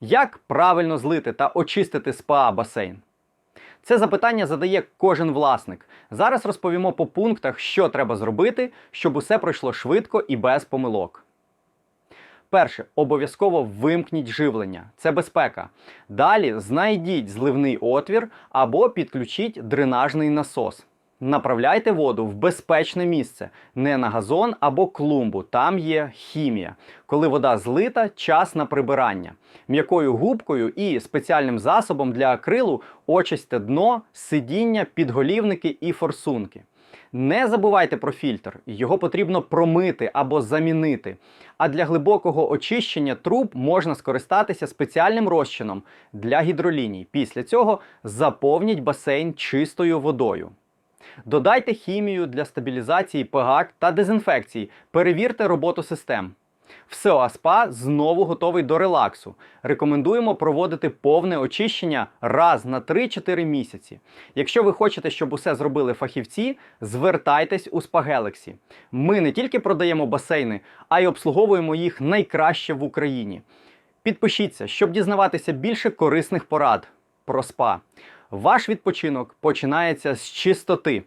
Як правильно злити та очистити спа басейн? Це запитання задає кожен власник. Зараз розповімо по пунктах, що треба зробити, щоб усе пройшло швидко і без помилок. Перше, обов'язково вимкніть живлення. Це безпека. Далі знайдіть зливний отвір або підключіть дренажний насос. Направляйте воду в безпечне місце, не на газон або клумбу. Там є хімія. Коли вода злита, час на прибирання. М'якою губкою і спеціальним засобом для акрилу очисьте дно, сидіння, підголівники і форсунки. Не забувайте про фільтр, його потрібно промити або замінити. А для глибокого очищення труб можна скористатися спеціальним розчином для гідроліній. Після цього заповніть басейн чистою водою. Додайте хімію для стабілізації pH та дезінфекції. Перевірте роботу систем. Все, АСПА знову готовий до релаксу. Рекомендуємо проводити повне очищення раз на 3-4 місяці. Якщо ви хочете, щоб усе зробили фахівці, звертайтесь у Galaxy. Ми не тільки продаємо басейни, а й обслуговуємо їх найкраще в Україні. Підпишіться, щоб дізнаватися більше корисних порад про спа. Ваш відпочинок починається з чистоти.